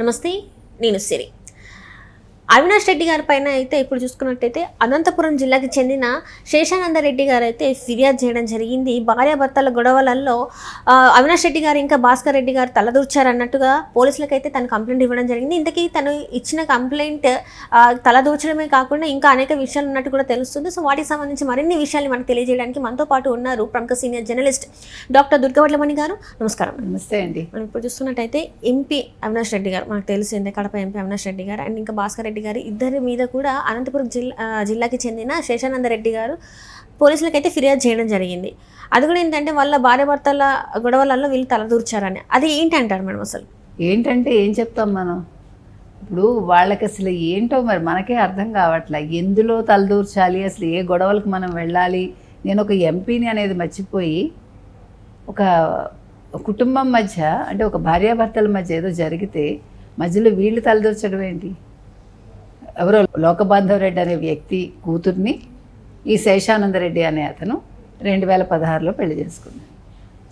నమస్తే నేను సిరి. అవినాష్ రెడ్డి గారి పైన అయితే ఇప్పుడు చూసుకున్నట్టయితే అనంతపురం జిల్లాకి చెందిన శేషానంద రెడ్డి గారు అయితే ఫిర్యాదు చేయడం జరిగింది. భార్యాభర్తల గొడవలలో అవినాష్ రెడ్డి గారు ఇంకా భాస్కర్ రెడ్డి గారు తలదూర్చారన్నట్టుగా పోలీసులకైతే తను కంప్లైంట్ ఇవ్వడం జరిగింది. ఇంతకీ తను ఇచ్చిన కంప్లైంట్ తలదూర్చడమే కాకుండా ఇంకా అనేక విషయాలు ఉన్నట్టు కూడా తెలుస్తుంది. సో వాటికి సంబంధించి మరిన్ని విషయాలు మనకు తెలియజేయడానికి మనతో పాటు ఉన్నారు ప్రముఖ సీనియర్ జర్నలిస్ట్ డాక్టర్ దుర్గవడ్లమణి గారు. నమస్కారం. నమస్తే అండి. మనం ఇప్పుడు చూస్తున్నట్టయితే ఎంపీ అవినాష్ రెడ్డి గారు మనకు తెలిసిందే కడప ఎంపీ అవినాష్ రెడ్డి గారు అండ్ ఇంకా భాస్కర్ రెడ్డి రెడ్డి గారు ఇద్దరి మీద కూడా అనంతపురం జిల్లా జిల్లాకి చెందిన శేషానంద రెడ్డి గారు పోలీసులకైతే ఫిర్యాదు చేయడం జరిగింది. అది కూడా ఏంటంటే వాళ్ళ భార్యాభర్తల గొడవలలో వీళ్ళు తలదూర్చారని. అది ఏంటి అంటారు మేడం అసలు? ఏంటంటే ఏం చెప్తాం మనం? ఇప్పుడు వాళ్ళకి అసలు ఏంటో మరి మనకే అర్థం కావట్లే. ఎందులో తలదూర్చాలి? అసలు ఏ గొడవలకు మనం వెళ్ళాలి? నేను ఒక ఎంపీని అనేది మర్చిపోయి ఒక కుటుంబం మధ్య అంటే ఒక భార్యాభర్తల మధ్య ఏదో జరిగితే మధ్యలో వీళ్ళు తలదూర్చడం ఏంటి? ఎవరో లోకబాంధవ్ రెడ్డి అనే వ్యక్తి కూతుర్ని ఈ శేషానందరెడ్డి అనే అతను రెండు వేల పదహారులో పెళ్ళి చేసుకున్నాడు.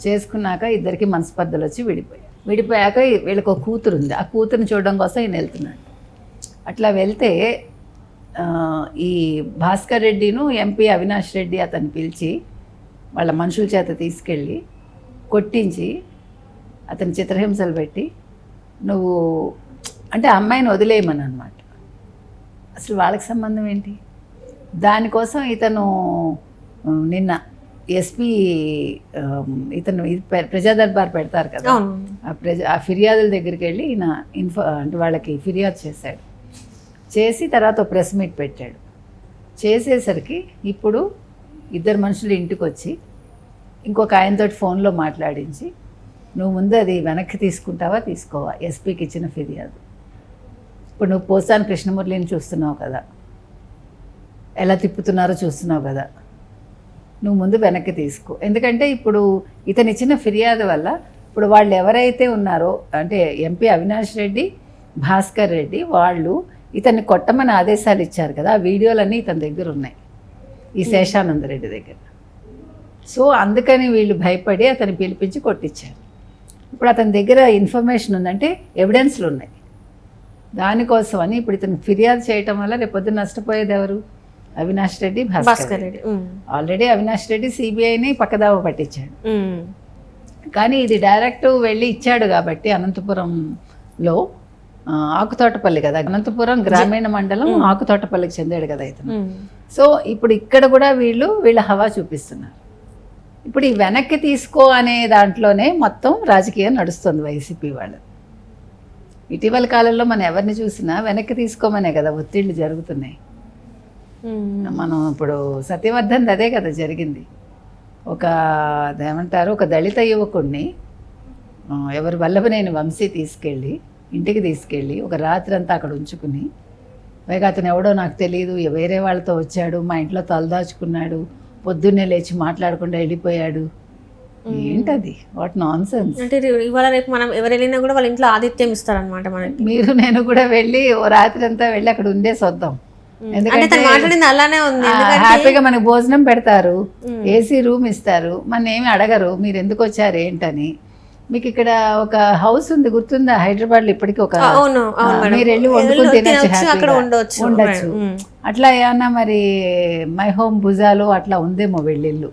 చేసుకున్నాక ఇద్దరికి మనస్పర్ధలు వచ్చి విడిపోయాయి. విడిపోయాక వీళ్ళకి ఒక కూతురు ఉంది. ఆ కూతురుని చూడడం కోసం ఈయన వెళ్తున్నాడు. అట్లా వెళ్తే ఈ భాస్కర్ రెడ్డిను ఎంపీ అవినాష్ రెడ్డి అతన్ని పిలిచి వాళ్ళ మనుషుల చేత తీసుకెళ్ళి కొట్టించి అతని చిత్రహింసలు పెట్టి నువ్వు అంటే అమ్మాయిని వదిలేయమని అనమాట అసలు వాళ్ళకి సంబంధం ఏంటి? దానికోసం ఇతను నిన్న ఎస్పీ ఇతను ప్రజా దర్బార్ పెడతారు కదా? ఆ ప్రజ ఆ ఫిర్యాదుల దగ్గరికి వెళ్ళి ఈయన ఇన్ఫో అంటే వాళ్ళకి ఫిర్యాదు చేశాడు. చేసి తర్వాత ప్రెస్ మీట్ పెట్టాడు. చేసేసరికి ఇప్పుడు ఇద్దరు మనుషులు ఇంటికి వచ్చి ఇంకొక ఆయనతో ఫోన్లో మాట్లాడించి నువ్వు ముందు అది వెనక్కి తీసుకుంటావా తీసుకోవా? ఎస్పీకి ఇచ్చిన ఫిర్యాదు. ఇప్పుడు నువ్వు పోసాని కృష్ణమురళిని చూస్తున్నావు కదా. ఎలా తిప్పుతున్నారో చూస్తున్నావు కదా. నువ్వు ముందు వెనక్కి తీసుకో. ఎందుకంటే ఇప్పుడు ఇతను ఇచ్చిన ఫిర్యాదు వల్ల ఇప్పుడు వాళ్ళు ఎవరైతే ఉన్నారో అంటే ఎంపీ అవినాష్ రెడ్డి భాస్కర్ రెడ్డి వాళ్ళు ఇతన్ని కొట్టమని ఆదేశాలు ఇచ్చారు కదా. ఆ వీడియోలన్నీ ఇతని దగ్గర ఉన్నాయి. ఈ శేషానంద రెడ్డి దగ్గర. సో అందుకని వీళ్ళు భయపడి అతన్ని పిలిపించి కొట్టించారు. ఇప్పుడు అతని దగ్గర ఇన్ఫర్మేషన్ ఉందంటే ఎవిడెన్స్లు ఉన్నాయి. దానికోసం అని ఇప్పుడు ఇతను ఫిర్యాదు చేయటం వల్ల రేపొద్దు నష్టపోయేది ఎవరు? అవినాష్ రెడ్డి భాస్కర్ రెడ్డి. ఆల్రెడీ అవినాష్ రెడ్డి సిబిఐని పక్కదావ పట్టించాడు. కానీ ఇది డైరెక్ట్ వెళ్ళి ఇచ్చాడు కాబట్టి అనంతపురంలో ఆకుతోటపల్లి కదా. అనంతపురం గ్రామీణ మండలం ఆకుతోటపల్లికి చెందాడు కదా ఇతను. సో ఇప్పుడు ఇక్కడ కూడా వీళ్ళు వీళ్ళ హవా చూపిస్తున్నారు. ఇప్పుడు ఈ వెనక్కి తీసుకో అనే దాంట్లోనే మొత్తం రాజకీయం నడుస్తుంది వైసీపీ వాళ్ళు. ఇటీవల కాలంలో మనం ఎవరిని చూసినా వెనక్కి తీసుకోమనే కదా ఒత్తిళ్ళు జరుగుతున్నాయి. మనం ఇప్పుడు సత్యవర్ధన్ అదే కదా జరిగింది ఒక ఏమంటారు ఒక దళిత యువకుడిని ఎవరి వల్లభనేని వంశీ తీసుకెళ్ళి ఇంటికి తీసుకెళ్ళి ఒక రాత్రి అంతా అక్కడ ఉంచుకుని పైగా అతను ఎవడో నాకు తెలియదు వేరే వాళ్ళతో వచ్చాడు మా ఇంట్లో తలదాచుకున్నాడు పొద్దున్నే లేచి మాట్లాడకుండా వెళ్ళిపోయాడు ఏంటది? వాట్ నాన్ సెన్స్ అంటే ఇవాళ రేపు మనం ఎవరు వెళ్ళినా కూడా వాళ్ళ ఇంట్లో ఆతిథ్యం ఇస్తారనమాట మనకి. మీరు నేను కూడా వెళ్ళి ఓ రాత్రి అంతా వెళ్ళి అక్కడ ఉండేసి వద్దాం మాట్లాడింది అలానే ఉంది. హ్యాపీగా మనకు భోజనం పెడతారు ఏసీ రూమ్ ఇస్తారు మన ఏమి అడగరు మీరు ఎందుకు వచ్చారు ఏంటని. మీకు ఇక్కడ ఒక హౌస్ ఉంది గుర్తుందా? హైదరాబాద్లో ఇప్పటికీ ఒక మీరు వెళ్ళి వండుకొని తినచ్చు. ఉండొచ్చు. అట్లా ఏమన్నా మరి మై హోమ్ భుజాలు అట్లా ఉందేమో వెళ్ళిళ్ళు.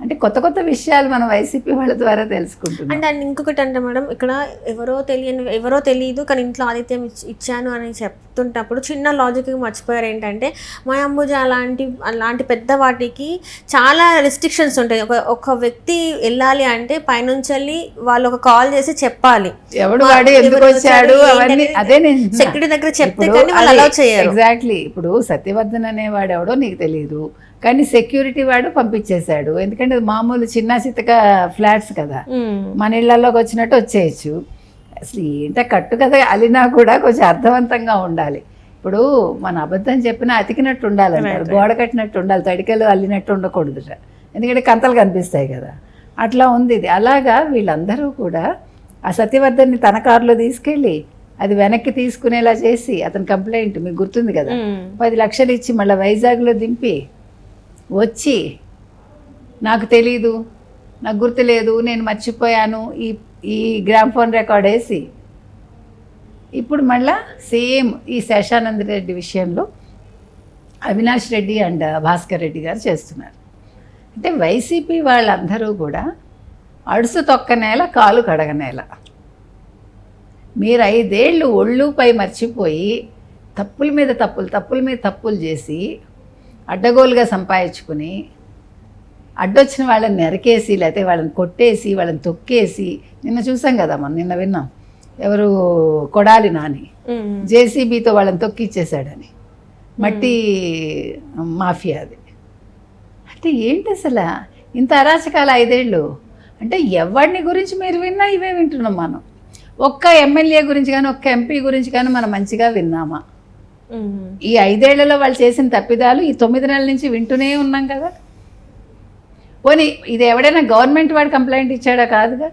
అంటే కొత్త కొత్త విషయాలు మనం వైసీపీ వాళ్ళ ద్వారా తెలుసుకుంటున్నాం. అంటే అండ్ ఇంకొకటి అంటే మేడం ఇక్కడ ఎవరో తెలియని ఎవరో తెలియదు కానీ ఇంట్లో ఆదిత్యం ఇచ్- ఇచ్చాను అని చెప్తుంటప్పుడు చిన్న లాజిక్ మర్చిపోయారు. ఏంటంటే మా అంబుజ అలాంటి అలాంటి పెద్ద వాటికి చాలా రెస్ట్రిక్షన్స్ ఉంటాయి. ఒక ఒక వ్యక్తి వెళ్ళాలి అంటే పైనుంచి వెళ్ళి వాళ్ళు ఒక కాల్ చేసి చెప్పాలి. ఎవడు వాడు ఎందుకు వచ్చాడు? అవన్నీ అదే నేను సెక్యూరిటీ దగ్గర చెప్తే కానీ వాళ్ళు అలౌ చేయరు. ఎగ్జాక్ట్లీ ఇప్పుడు సత్యవర్ధన్ అనేవాడు ఎవడో నీకు తెలియదు కానీ సెక్యూరిటీ వాడు పంపించేశాడు. ఎందుకంటే మామూలు చిన్న చితక ఫ్లాట్స్ కదా. మన ఇళ్ళలోకి వచ్చినట్టు వచ్చేయచ్చు. అసలు ఏంట కట్టు కదా అలినా కూడా కొంచెం అర్థవంతంగా ఉండాలి. ఇప్పుడు మన అబద్ధం చెప్పినా అతికినట్టు ఉండాలి అంటారు గోడ కట్టినట్టు ఉండాలి. తడికలు అల్లినట్టు ఉండకూడదుట. ఎందుకంటే కంతలు కనిపిస్తాయి కదా. అట్లా ఉంది ఇది. అలాగా వీళ్ళందరూ కూడా ఆ సత్యవర్ధన్ని తన కారులో తీసుకెళ్ళి అది వెనక్కి తీసుకునేలా చేసి అతని కంప్లైంట్ మీకు గుర్తుంది కదా. పది లక్షలు ఇచ్చి మళ్ళీ వైజాగ్లో దింపి వచ్చి నాకు తెలీదు నాకు గుర్తులేదు నేను మర్చిపోయాను ఈ ఈ గ్రామ్ ఫోన్ రికార్డ్ వేసి. ఇప్పుడు మళ్ళా సేమ్ ఈ శేషానంద రెడ్డి విషయంలో అవినాష్ రెడ్డి అండ్ భాస్కర్ రెడ్డి గారు చేస్తున్నారు. అంటే వైసీపీ వాళ్ళందరూ కూడా అడుసు తొక్క నేల కాలు కడగ నేల. మీరు ఐదేళ్ళు ఒళ్ళుపై మర్చిపోయి తప్పుల మీద తప్పులు తప్పుల మీద తప్పులు చేసి అడ్డగోలుగా సంపాదించుకుని అడ్డొచ్చిన వాళ్ళని నరికేసి లేకపోతే వాళ్ళని కొట్టేసి వాళ్ళని తొక్కేసి నిన్న చూసాం కదా మనం నిన్న విన్నాం. ఎవరు? కొడాలి నాని. జేసీబీతో వాళ్ళని తొక్కిచ్చేసాడని మట్టి మాఫియా అది. అంటే ఏంటి అసలు? ఇంత అరాచకాలు ఐదేళ్ళు. అంటే ఎవరిని గురించి మీరు విన్నా ఇవే వింటున్నాం మనం. ఒక్క ఎమ్మెల్యే గురించి కానీ ఒక్క ఎంపీ గురించి కానీ మనం మంచిగా విన్నామా. ఈ ఐదేళ్ళలో వాళ్ళు చేసిన తప్పిదాలు ఈ తొమ్మిది నెలల నుంచి వింటూనే ఉన్నాం కదా. పోనీ ఇది ఎవడైనా గవర్నమెంట్ వాడు కంప్లైంట్ ఇచ్చాడా కాదుగా?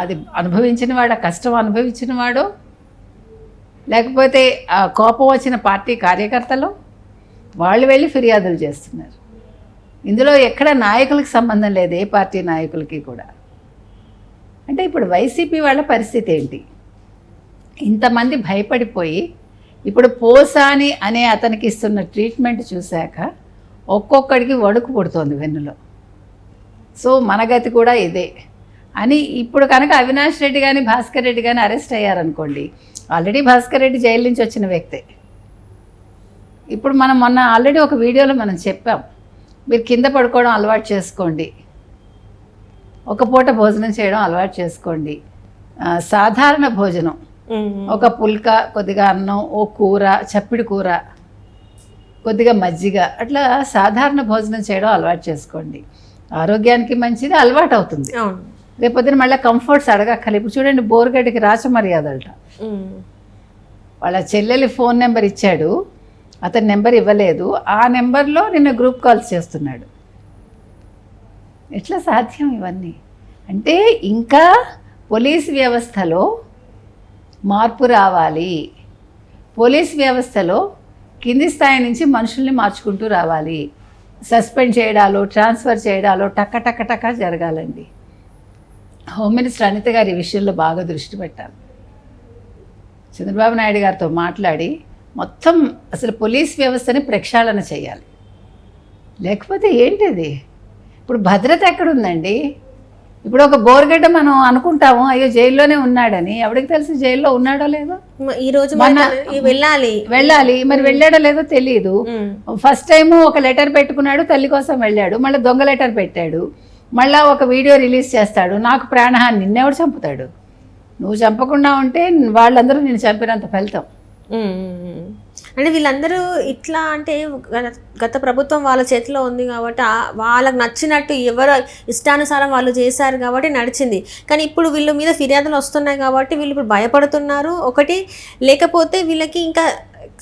అది అనుభవించిన వాడు ఆ కష్టం అనుభవించిన వాడో? లేకపోతే ఆ కోపం వచ్చిన పార్టీ కార్యకర్తలు? వాళ్ళు వెళ్ళి ఫిర్యాదులు చేస్తున్నారు. ఇందులో ఎక్కడ నాయకులకు సంబంధం లేదు ఏ పార్టీ నాయకులకి కూడా. అంటే ఇప్పుడు వైసీపీ వాళ్ళ పరిస్థితి ఏంటి? ఇంతమంది భయపడిపోయి ఇప్పుడు పోసాని అనే అతనికి ఇస్తున్న ట్రీట్మెంట్ చూశాక ఒక్కొక్కడికి వణుకు పుడుతోంది వెన్నులో. సో మన గతి కూడా ఇదే. అని ఇప్పుడు కనుక అవినాష్ రెడ్డి కానీ భాస్కర్ రెడ్డి కానీ అరెస్ట్ అయ్యారనుకోండి ఆల్రెడీ భాస్కర్ రెడ్డి జైలు నుంచి వచ్చిన వ్యక్తే. ఇప్పుడు మనం మొన్న ఆల్రెడీ ఒక వీడియోలో మనం చెప్పాం మీరు కింద పడుకోవడం అలవాటు చేసుకోండి ఒక పూట భోజనం చేయడం అలవాటు చేసుకోండి. సాధారణ భోజనం. ఒక పుల్క కొద్దిగా అన్నం ఓ కూర చప్పిడి కూర కొద్దిగా మజ్జిగ అట్లా సాధారణ భోజనం చేయడం అలవాటు చేసుకోండి. ఆరోగ్యానికి మంచిది అలవాటు అవుతుంది. రేపొద్దున మళ్ళీ కంఫర్ట్స్ అడగక్కర్లేదు. ఇప్పుడు చూడండి బోర్గడ్డికి రాచమర్యాదలట. ఉమ్. వాళ్ళ చెల్లెలి ఫోన్ నెంబర్ ఇచ్చాడు. అతని నెంబర్ ఇవ్వలేదు. ఆ నెంబర్లో నిన్న గ్రూప్ కాల్స్ చేస్తున్నాడు. ఎట్లా సాధ్యం ఇవన్నీ? అంటే ఇంకా పోలీస్ వ్యవస్థలో మార్పు రావాలి. పోలీస్ వ్యవస్థలో కింది స్థాయి నుంచి మనుషుల్ని మార్చుకుంటూ రావాలి. సస్పెండ్ చేయడాలు ట్రాన్స్ఫర్ చేయడాలు టక్క టక్క టక్క జరగాలండి. హోమ్ మినిస్టర్ అనిత గారి ఈ విషయంలో బాగా దృష్టి పెట్టాలి చంద్రబాబు నాయుడు గారితో మాట్లాడి మొత్తం అసలు పోలీస్ వ్యవస్థని ప్రక్షాళన చేయాలి. లేకపోతే ఏంటిది? ఇప్పుడు భద్రత ఎక్కడుందండి? ఇప్పుడు ఒక బోర్గడ్డ మనం అనుకుంటాము అయ్యో జైల్లోనే ఉన్నాడని. ఎవరికి తెలుసు జైల్లో ఉన్నాడో లేదో? ఈ రోజు వెళ్ళాలి. వెళ్ళాలి. మరి వెళ్ళాడో లేదో తెలియదు. ఫస్ట్ టైం ఒక లెటర్ పెట్టుకున్నాడు తల్లి కోసం వెళ్ళాడు. మళ్ళీ దొంగ లెటర్ పెట్టాడు. మళ్ళీ ఒక వీడియో రిలీజ్ చేస్తాడు. నాకు ప్రాణహాన్ని నిన్నెవడు చంపుతాడు? నువ్వు చంపకుండా ఉంటే వాళ్ళందరూ నేను చంపినంత ఫలితం. అంటే వీళ్ళందరూ ఇట్లా అంటే గత- గత ప్రభుత్వం వాళ్ళ చేతిలో ఉంది కాబట్టి వాళ్ళకి నచ్చినట్టు ఎవరు ఇష్టానుసారం వాళ్ళు చేశారు కాబట్టి నడిచింది. కానీ ఇప్పుడు వీళ్ళ మీద ఫిర్యాదులు వస్తున్నాయి కాబట్టి వీళ్ళు ఇప్పుడు భయపడుతున్నారు. ఒకటి లేకపోతే వీళ్ళకి ఇంకా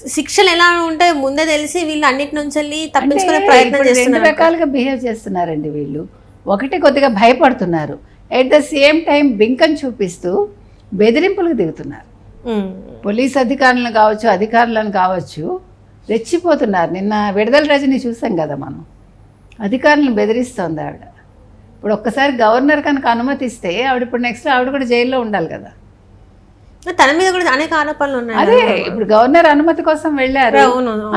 శిక్షలు ఎలా ఉంటాయో ముందే తెలిసి వీళ్ళు అన్నిటి నుంచి వెళ్ళి తప్పించుకునే ప్రయత్నం చేస్తున్నారు రకాలుగా బిహేవ్ చేస్తున్నారండి వీళ్ళు. ఒకటి కొద్దిగా భయపడుతున్నారు. ఎట్ ద సేమ్ టైం బింకం చూపిస్తూ బెదిరింపులకు దిగుతున్నారు. పోలీస్ అధికారులను కావచ్చు అధికారులను కావచ్చు రెచ్చిపోతున్నారు. నిన్న విడుదల రజని చూసాం కదా మనం. అధికారులను బెదిరిస్తోంది ఆవిడ. ఇప్పుడు ఒక్కసారి గవర్నర్ కనుక అనుమతిస్తే ఆవిడ ఇప్పుడు నెక్స్ట్ ఆవిడ కూడా జైల్లో ఉండాలి కదా. తన మీద కూడా అనేక ఆరోపణలు ఉన్నాయి. అదే ఇప్పుడు గవర్నర్ అనుమతి కోసం వెళ్ళారు.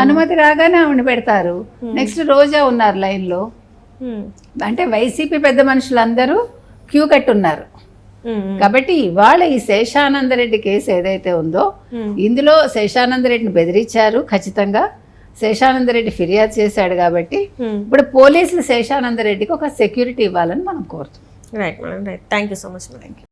అనుమతి రాగానే ఆవిడ పెడతారు. నెక్స్ట్ రోజా ఉన్నారు లైన్లో. ఉమ్, అంటే వైసీపీ పెద్ద మనుషులందరూ క్యూ కట్టున్నారు. కాబట్టి ఇవాళ ఈ శేషానందరెడ్డి కేసు ఏదైతే ఉందో. ఇందులో శేషానందరెడ్డిని బెదిరించారు ఖచ్చితంగా. శేషానందరెడ్డి ఫిర్యాదు చేశాడు కాబట్టి. ఇప్పుడు పోలీసులు శేషానందరెడ్డికి ఒక సెక్యూరిటీ ఇవ్వాలని మనం కోరుతున్నాం. Right madam right thank you so much madam